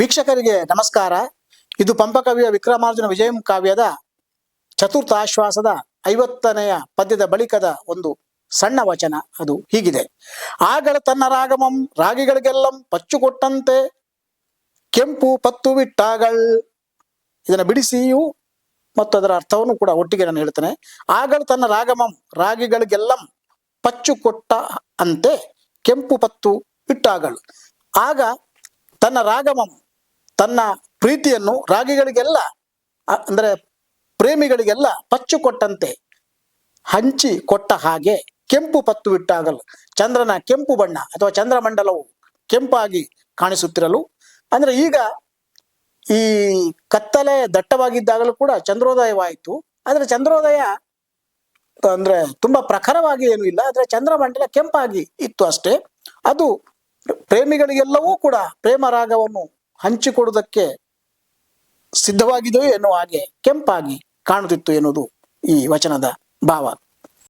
ವೀಕ್ಷಕರಿಗೆ ನಮಸ್ಕಾರ. ಇದು ಪಂಪಕವಿಯ ವಿಕ್ರಮಾರ್ಜುನ ವಿಜಯಂ ಕಾವ್ಯದ ಚತುರ್ಥ ಆಶ್ವಾಸದ ಐವತ್ತನೆಯ ಪದ್ಯದ ಬಳಿಕದ ಒಂದು ಸಣ್ಣ ವಚನ ಅದು. ಹೀಗಿದೆ. ಆಗಳ ತನ್ನ ರಾಗಮಂ, ರಾಗಿಗಳಿಗೆಲ್ಲಂ ಪಚ್ಚು ಕೊಟ್ಟಂತೆ ಕೆಂಪು ಪತ್ತು ಬಿಟ್ಟಾಗಳ್. ಇದನ್ನು ಬಿಡಿಸಿಯೂ ಮತ್ತು ಅದರ ಅರ್ಥವನ್ನು ಕೂಡ ಒಟ್ಟಿಗೆ ನಾನು ಹೇಳ್ತೇನೆ. ಆಗಳ ತನ್ನ ರಾಗಮಂ, ರಾಗಿಗಳಿಗೆಲ್ಲಂ ಪಚ್ಚು ಕೊಟ್ಟ ಅಂತೆ ಕೆಂಪು ಪತ್ತು ಇಟ್ಟಾಗಳು ಆಗ ತನ್ನ ರಾಗಮಂ ತನ್ನ ಪ್ರೀತಿಯನ್ನು ರಾಗಿಗಳಿಗೆಲ್ಲ ಅಂದರೆ ಪ್ರೇಮಿಗಳಿಗೆಲ್ಲ ಪಚ್ಚು ಕೊಟ್ಟಂತೆ, ಹಂಚಿ ಕೊಟ್ಟ ಹಾಗೆ ಕೆಂಪು ಪತ್ತು ಬಿಟ್ಟಾಗಲು ಚಂದ್ರನ ಕೆಂಪು ಬಣ್ಣ ಅಥವಾ ಚಂದ್ರಮಂಡಲವು ಕೆಂಪಾಗಿ ಕಾಣಿಸುತ್ತಿರಲು. ಅಂದ್ರೆ ಈಗ ಈ ಕತ್ತಲೆ ದಟ್ಟವಾಗಿದ್ದಾಗಲೂ ಕೂಡ ಚಂದ್ರೋದಯವಾಯಿತು. ಆದರೆ ಚಂದ್ರೋದಯ, ಅಂದ್ರೆ ತುಂಬಾ ಪ್ರಖರವಾಗಿ ಏನು ಇಲ್ಲ. ಆದ್ರೆ ಚಂದ್ರಮಂಡಲ ಕೆಂಪಾಗಿ ಇತ್ತು ಅಷ್ಟೇ. ಅದು ಪ್ರೇಮಿಗಳಿಗೆಲ್ಲವೂ ಕೂಡ ಪ್ರೇಮ ರಾಗವನ್ನು ಹಂಚಿಕೊಡುವುದಕ್ಕೆ ಸಿದ್ಧವಾಗಿದೆಯೋ ಎನ್ನುವ ಹಾಗೆ ಕೆಂಪಾಗಿ ಕಾಣುತ್ತಿತ್ತು ಎನ್ನುವುದು ಈ ವಚನದ ಭಾವ.